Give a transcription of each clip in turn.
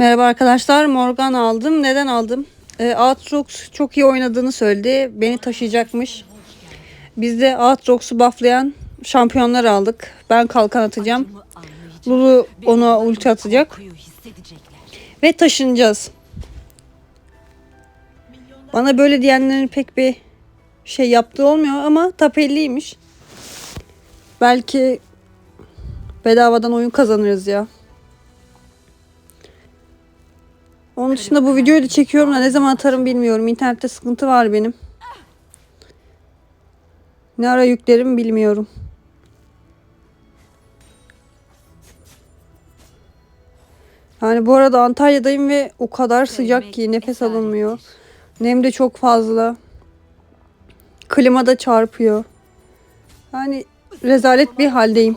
Merhaba arkadaşlar. Morgan aldım. Neden aldım? E, Aatrox çok iyi oynadığını söyledi. Beni taşıyacakmış. Biz de Aatrox'u bufflayan şampiyonlar aldık. Ben kalkan atacağım. Lulu ona ulti atacak. Ve taşınacağız. Bana böyle diyenlerin pek bir şey yaptığı olmuyor ama top 50'ymiş. Belki bedavadan oyun kazanırız ya. Onun dışında bu videoyu da çekiyorum da ne zaman atarım bilmiyorum. İnternette sıkıntı var benim. Ne ara yüklerim bilmiyorum. Yani bu arada Antalya'dayım ve o kadar sıcak ki nefes alınmıyor. Nem de çok fazla. Klima da çarpıyor. Yani rezalet bir haldeyim.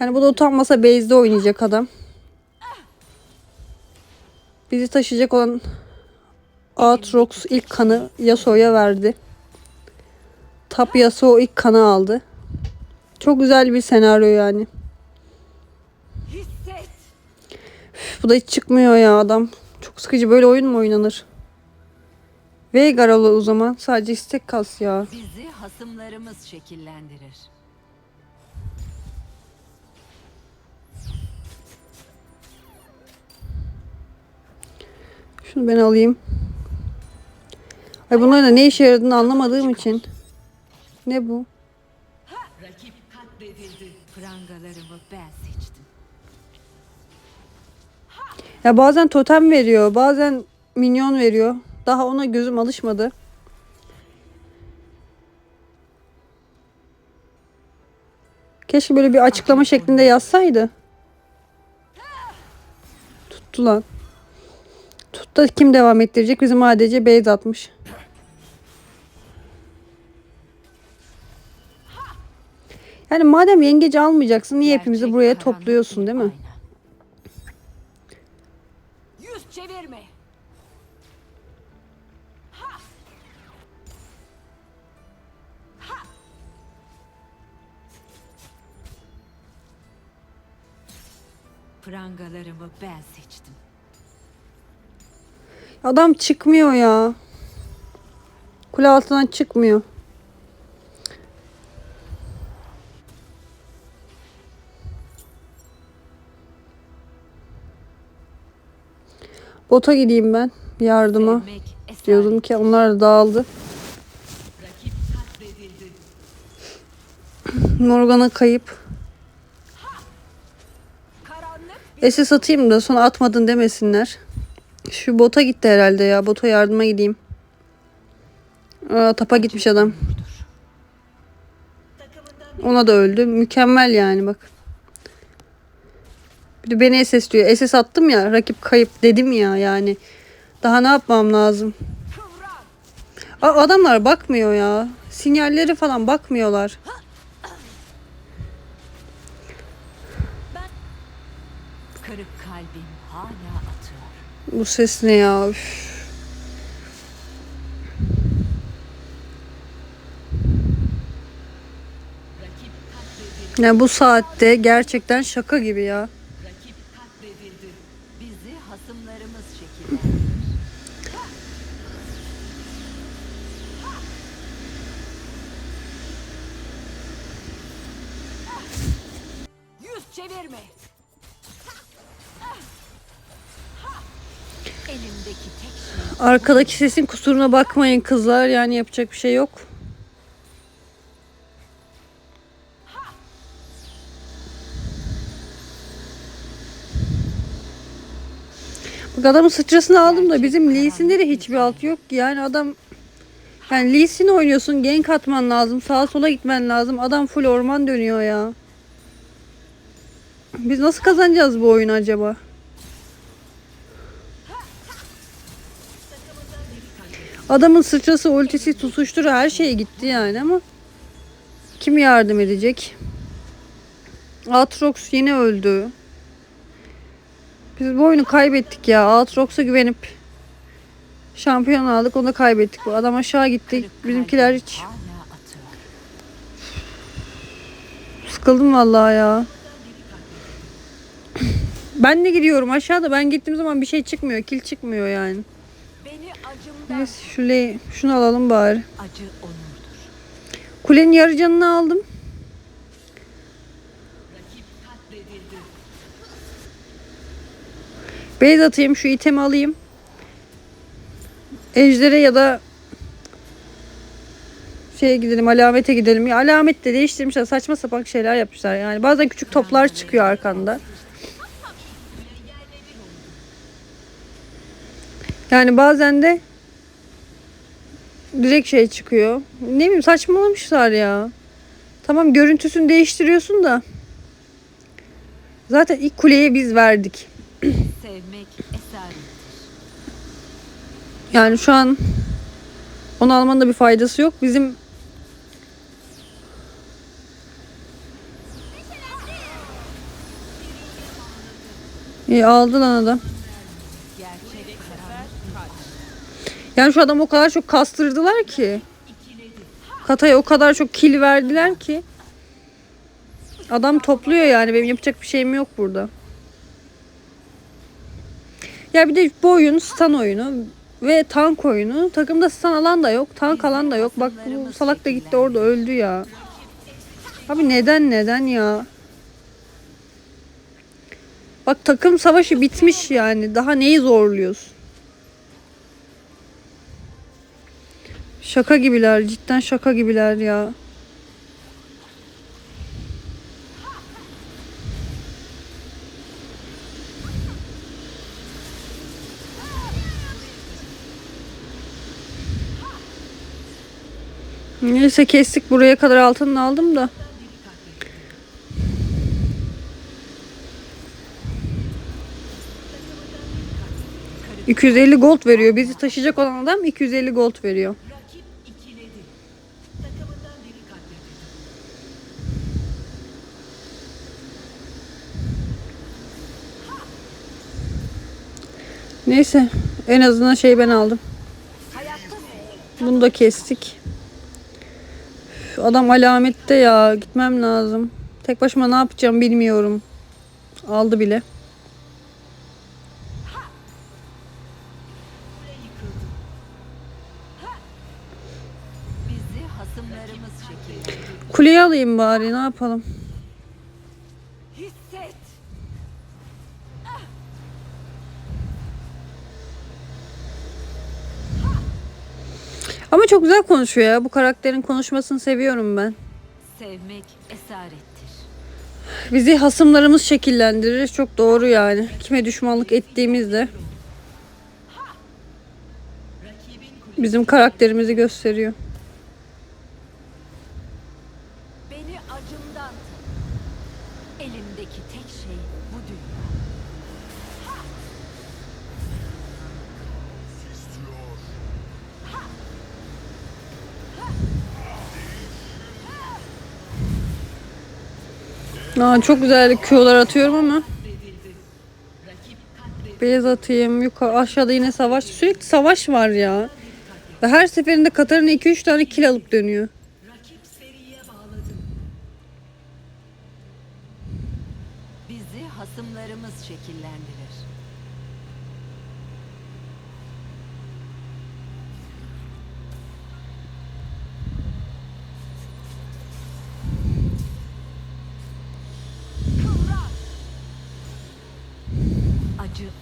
Yani bu da utanmasa base'de oynayacak adam. Bizi taşıyacak olan Aatrox ilk kanı Yasuo'ya verdi. Tap Yasuo ilk kanı aldı. Çok güzel bir senaryo yani. Üf, bu da hiç çıkmıyor ya adam. Çok sıkıcı böyle oyun mu oynanır? Veigar o zaman. Sadece istek kas ya. Bizi hasımlarımız şekillendirir. Şunu ben alayım. Ay bunların da ne işe yaradığını anlamadığım için. Ne bu? Rakip katledildi. Prangalarımı ben seçtim. Ya bazen totem veriyor, bazen minyon veriyor. Daha ona gözüm alışmadı. Keşke böyle bir açıklama şeklinde yazsaydı. Tuttu lan. Tut da kim devam ettirecek? Bizim ADC base atmış. Yani madem yengeci almayacaksın niye hepimizi buraya topluyorsun değil mi? Yüz çevirme. Prangalarımı ben seçtim. Adam çıkmıyor ya. Kule altından çıkmıyor. Bota gideyim ben yardıma. Diyordum ki onlar da dağıldı. Morgana kayıp. Karanlık SS atayım da sonra atmadın demesinler. Şu bota gitti herhalde ya. Bota yardıma gideyim. Aa, tapa gitmiş adam. Ona da öldü. Mükemmel yani bak. Bir de beni SS diyor. SS attım ya. Rakip kayıp dedim ya yani. Daha ne yapmam lazım? Aa, adamlar bakmıyor ya. Sinyalleri falan bakmıyorlar. Kırık kalbim. Bu ses ne ya? Üf. Yani bu saatte gerçekten şaka gibi ya. Yüz çevirme. Arkadaki sesin kusuruna bakmayın kızlar. Yani yapacak bir şey yok. Bak adamın sıçrasını aldım da bizim Lee Sin'de de hiçbir alt yok ki. Yani adam yani Lee Sin oynuyorsun gank atman lazım. Sağa sola gitmen lazım. Adam full orman dönüyor ya. Biz nasıl kazanacağız bu oyunu acaba? Adamın sıçrası, ultisi, tutuşturu her şey gitti yani ama kim yardım edecek? Aatrox yine öldü. Biz bu oyunu kaybettik ya. Aatrox'a güvenip şampiyon aldık onu da kaybettik. Bu adam aşağı gitti. Bizimkiler hiç sıkıldım vallahi ya. Ben de gidiyorum aşağıda. Ben gittiğim zaman bir şey çıkmıyor. Kil çıkmıyor yani. Neyse şurayı, şunu alalım bari. acı onurdur. Kulenin yarı canını aldım. Beyz atayım şu itemi alayım. Ejder'e ya da şeye gidelim alamete gidelim. Ya alamet de değiştirmişler saçma sapan şeyler yapmışlar yani. Bazen küçük toplar çıkıyor arkanda. Yani bazen de direkt şey çıkıyor. Ne bileyim saçmalamışlar ya. Tamam görüntüsünü değiştiriyorsun da. Zaten ilk kuleyi biz verdik. Sevmek esarettir. Yani şu an onu almanın da bir faydası yok. Bizim İyi aldı lan adam. Gerçek karanlık Yani şu adam o kadar çok kastırdılar ki. Kataya o kadar çok kill verdiler ki. Adam topluyor yani benim yapacak bir şeyim yok burada. Ya bir de bu oyun stun oyunu ve tank oyunu. Takımda stun alan da yok, tank alan da yok. Bak bu salak da gitti orada öldü ya. Abi neden neden ya? Bak takım savaşı bitmiş yani. Daha neyi zorluyorsun? Şaka gibiler. Cidden şaka gibiler ya. Neyse kestik. Buraya kadar altını aldım da. ...250 gold veriyor. Bizi taşıyacak olan adam 250 gold veriyor. Neyse en azından şey ben aldım. Bunu da kestik. Üf, Adam alamette ya gitmem lazım. Tek başıma ne yapacağım bilmiyorum. Aldı bile. Kuleyi alayım bari ne yapalım. Ama çok güzel konuşuyor ya. Bu karakterin konuşmasını seviyorum ben. Sevmek esarettir. Bizi hasımlarımız şekillendirir. Çok doğru yani. Kime düşmanlık ettiğimizde bizim karakterimizi gösteriyor. Aa, çok güzel Q'lar atıyorum ama. Beyaz atayım. Yukarı aşağıda yine savaş. Sürekli savaş var ya. Ve her seferinde Katarina 2-3 tane kill alıp dönüyor. Hasımlarımız şekillendirir.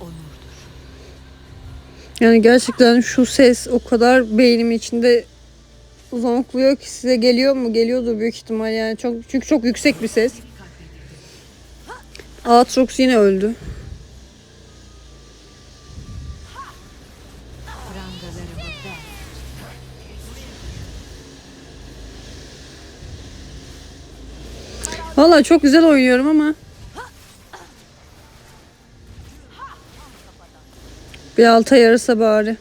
Onurdur. Yani gerçekten şu ses o kadar beynimin içinde zonkluyor ki size geliyor mu? Geliyordur büyük ihtimal yani. Çok, çünkü çok yüksek bir ses. Aatrox yine öldü. Valla çok güzel oynuyorum ama. Bir alta yarısa bari.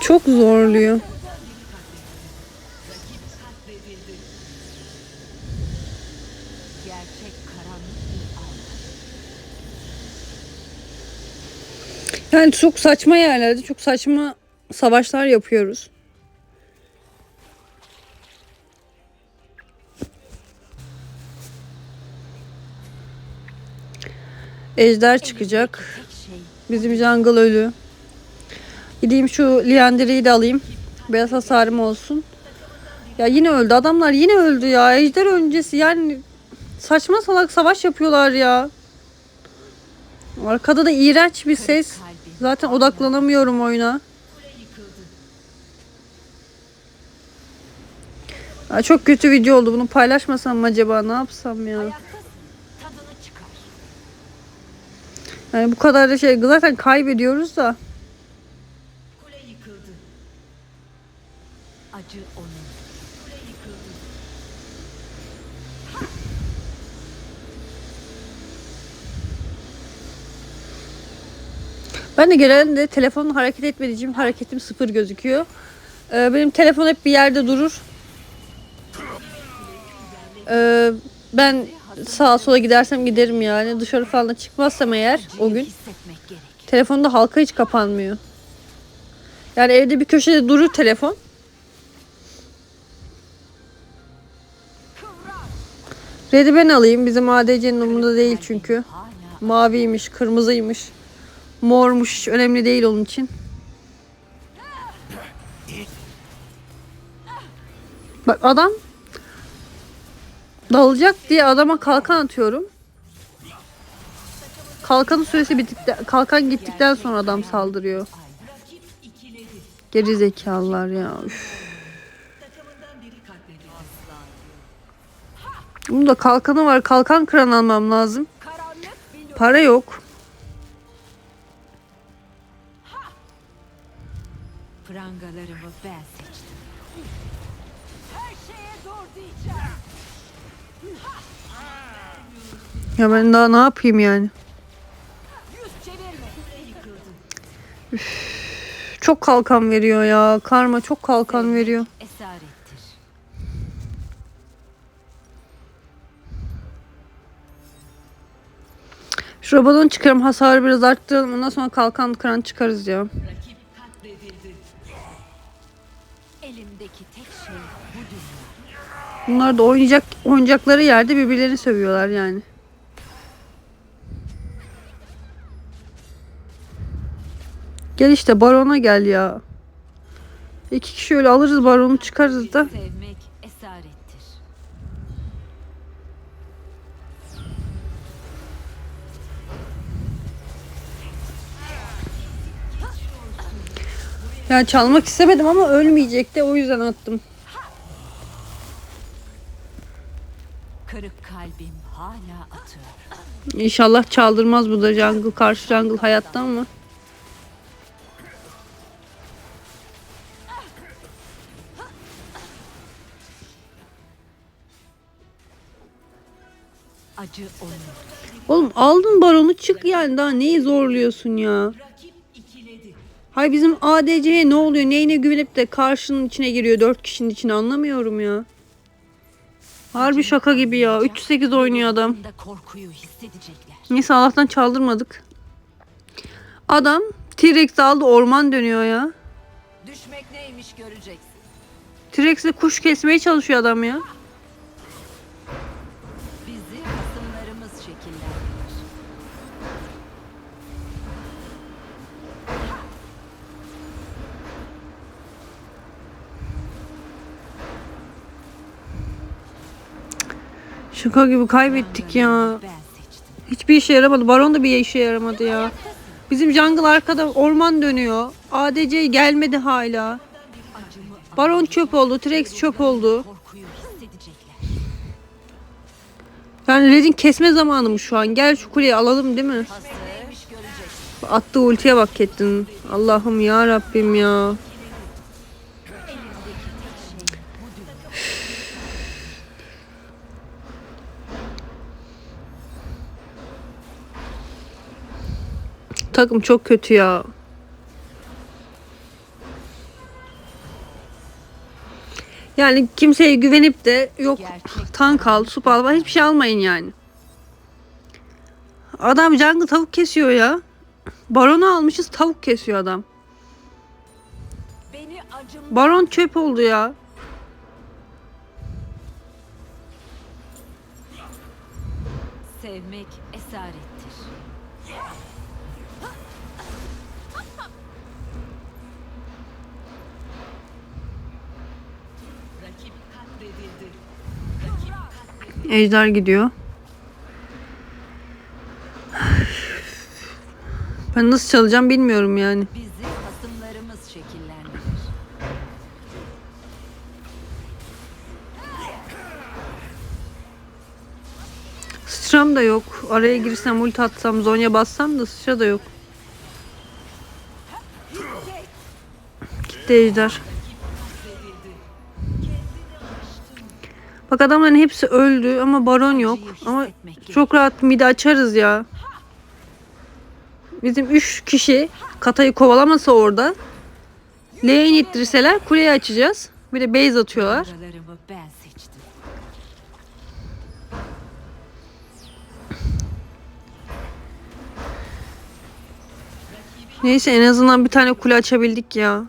Çok zorluyor. Gerçek karanlık bir algı. Yani çok saçma yerlerde çok saçma savaşlar yapıyoruz. Ejder çıkacak. Bizim jungle ölü. Gideyim şu Liandry'i de alayım. Biraz hasarım olsun. Ya yine öldü. Adamlar yine öldü ya. Ejder öncesi yani saçma salak savaş yapıyorlar ya. Arkada da iğrenç bir ses. Zaten odaklanamıyorum oyuna. Ya çok kötü video oldu. Bunu paylaşmasam mı acaba? Ne yapsam ya? Yani bu kadar da şey zaten kaybediyoruz da. Acı onun. Ben de genelde telefonla hareket etmediğim hareketim sıfır gözüküyor. Ee, benim telefon hep bir yerde durur. Ee, ben sağa sola gidersem giderim yani. Dışarı falan çıkmazsam eğer o gün. Telefonda halka hiç kapanmıyor. Yani evde bir köşede durur telefon. Red'i ben alayım. Bizim ADC'nin umurunda değil çünkü. Maviymiş, kırmızıymış, mormuş önemli değil onun için. Bak adam dalacak diye adama kalkan atıyorum. Kalkanın süresi bittikten, kalkan gittikten sonra adam saldırıyor. Geri zekalılar ya. Üf. Bunun da kalkanı var. Kalkan kıran almam lazım. Para yok. Prangalarımı ben seçtim. Her şeye dur diyeceğim. Ya ben daha ne yapayım yani? Yüz çevirme. Çok kalkan veriyor ya. Karma çok kalkan veriyor. Esarettir. Şu robotun çıkarım hasarı biraz arttıralım. Ondan sonra kalkan kıran çıkarız ya. Elimdeki tek şey bu dünya. Bunlar da oynayacak oyuncakları yerde birbirlerini sövüyorlar yani. Gel işte barona gel ya. İki kişi öyle alırız baronu çıkarız da. Sevmek Yani çalmak istemedim ama ölmeyecekti o yüzden attım. Kırık kalbim hala atıyor. İnşallah çaldırmaz bu da jungle karşı jungle hayatta ama. Acı onun. Oğlum aldın baronu çık yani daha neyi zorluyorsun ya? Hay bizim ADC'ye ne oluyor? Neyine güvenip de karşının içine giriyor dört kişinin içine anlamıyorum ya. Harbi şaka gibi ya. 3-8 oynuyor adam. Neyse Allah'tan çaldırmadık. Adam T-Rex aldı orman dönüyor ya. Düşmek neymiş göreceksin. T-Rex'le kuş kesmeye çalışıyor adam ya. Şaka gibi kaybettik ya. Hiçbir işe yaramadı. Baron da bir işe yaramadı ya. Bizim jungle arkada orman dönüyor. ADC gelmedi hala. Baron çöp oldu. T-Rex çöp oldu. Yani Red'in kesme zamanı mı şu an? Gel şu kuleyi alalım değil mi? Attığı ultiye bak Kettin. Allah'ım ya Rabbim ya. Takım çok kötü ya. Yani kimseye güvenip de yok tank al, sup al hiçbir şey almayın yani. Adam jungle tavuk kesiyor ya. Baronu almışız tavuk kesiyor adam. Baron çöp oldu ya. sevmek esarettir. Ejder gidiyor. Ben nasıl çalacağım bilmiyorum yani. Bizi hasımlarımız şekillendirir. Sıçram da yok. Araya girsem ulti atsam zonya bassam da sıçra da yok. Gitti ejder. Bak adamların hepsi öldü ama baron yok. Ama çok rahat midi açarız ya. Bizim 3 kişi katayı kovalamasa orada. Lane ittirseler kuleyi açacağız. Bir de base atıyorlar. Neyse en azından bir tane kule açabildik ya.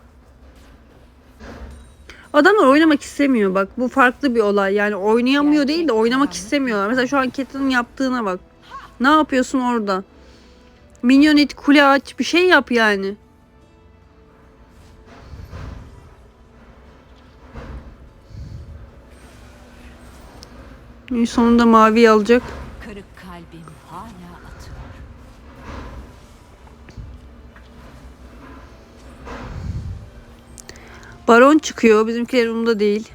Adamlar oynamak istemiyor bak. Bu farklı bir olay. Yani oynayamıyor değil de oynamak istemiyorlar. Mesela şu an Catelyn'in yaptığına bak. Ne yapıyorsun orada? Minyon it, kule aç, bir şey yap yani. Sonunda mavi alacak. Kırık kalbim hala atıyor. Baron çıkıyor. Bizimkiler umurda değil.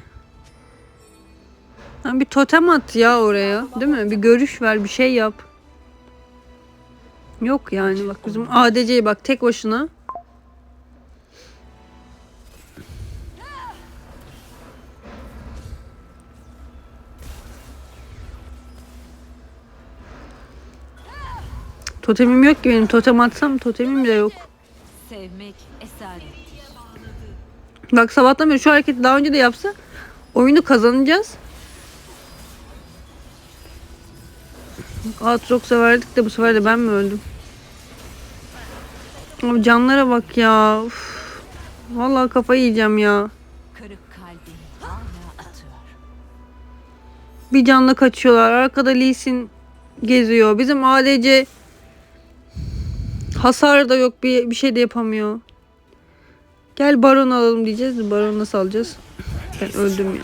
Lan bir totem at ya oraya. Değil mi? Bir görüş ver. Bir şey yap. Yok yani bak bizim ADC'ye bak tek başına. Totemim yok ki benim. Totem atsam totemim de yok. Sevmek esarettir. Bak sabahtan beri şu hareketi daha önce de yapsa oyunu kazanacağız. Aatrox'a verdik de bu sefer de ben mi öldüm? Abi canlara bak ya. Uf. Vallahi kafayı yiyeceğim ya. Bir canla kaçıyorlar. Arkada Lee Sin geziyor. Bizim ADC hasar da yok. Bir, bir şey de yapamıyor. Gel baron alalım diyeceğiz. de Baron nasıl alacağız? Ben öldüm ya.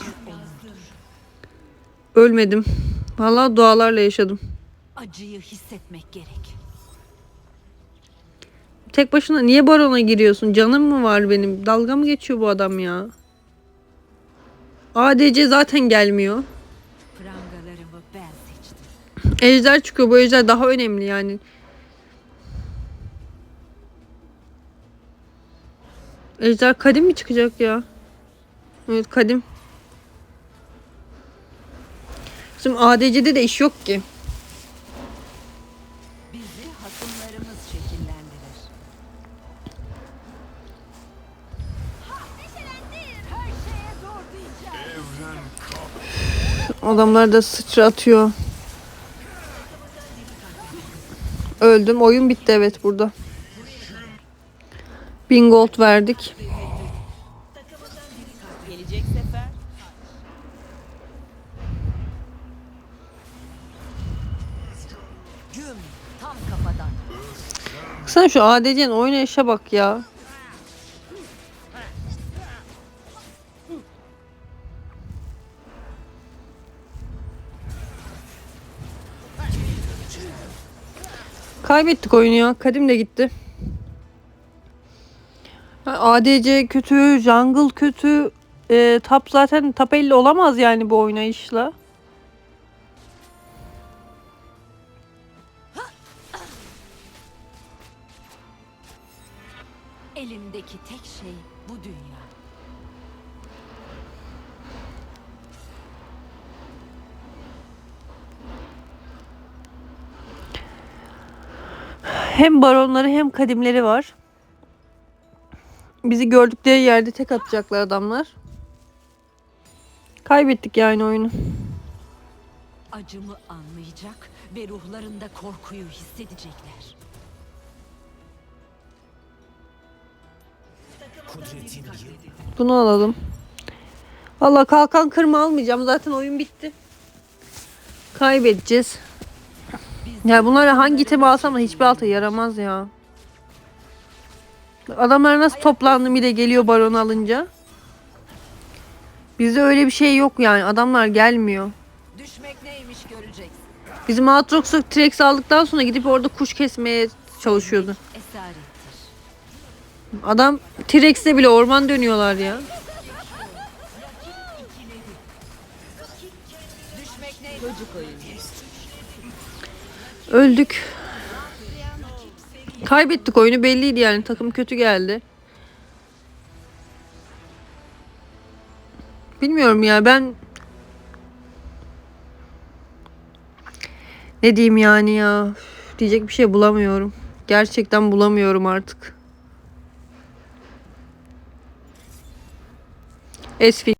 Ölmedim. Vallahi dualarla yaşadım. Acıyı hissetmek gerek. Tek başına niye barona giriyorsun? Canım mı var benim? Dalga mı geçiyor bu adam ya? ADC zaten gelmiyor. Ejder çıkıyor. Bu ejder daha önemli yani. Ejder kadim mi çıkacak ya? Evet kadim. Bizim ADC'de de iş yok ki. Bizi hasımlarımız şekillendirir. Her şeye dur diyeceğim. Adamlar da sıçra atıyor. Öldüm. Oyun bitti evet burada. Bin gold verdik. Gelecek sefer Güm tam kafadan. Sen şu ADC'nin oynayışa bak ya. Kaybettik oyunu ya. Kadim de gitti. ADC kötü, jungle kötü. E, top zaten top 50 olamaz yani bu oynayışla. Elimdeki tek şey bu dünya. Hem baronları hem kadimleri var. Bizi gördükleri yerde tek atacaklar adamlar. Kaybettik yani oyunu. Acımı anlayacak ve ruhlarında korkuyu hissedecekler. Bunu alalım. Valla kalkan kırma almayacağım. Zaten oyun bitti. Kaybedeceğiz. Ya bunlara hangi item alsam da hiçbir alta yaramaz ya. Adamlar nasıl toplandı bir de geliyor baron alınca. Bizde öyle bir şey yok yani. Adamlar gelmiyor. Düşmek neymiş göreceksin. Bizim Aatrox'u Trex aldıktan sonra gidip orada kuş kesmeye çalışıyordu. Adam T-Rex'le bile orman dönüyorlar ya. Öldük. Kaybettik oyunu belliydi yani takım kötü geldi. Bilmiyorum ya ben ne diyeyim yani ya diyecek bir şey bulamıyorum. Gerçekten bulamıyorum artık. Esfi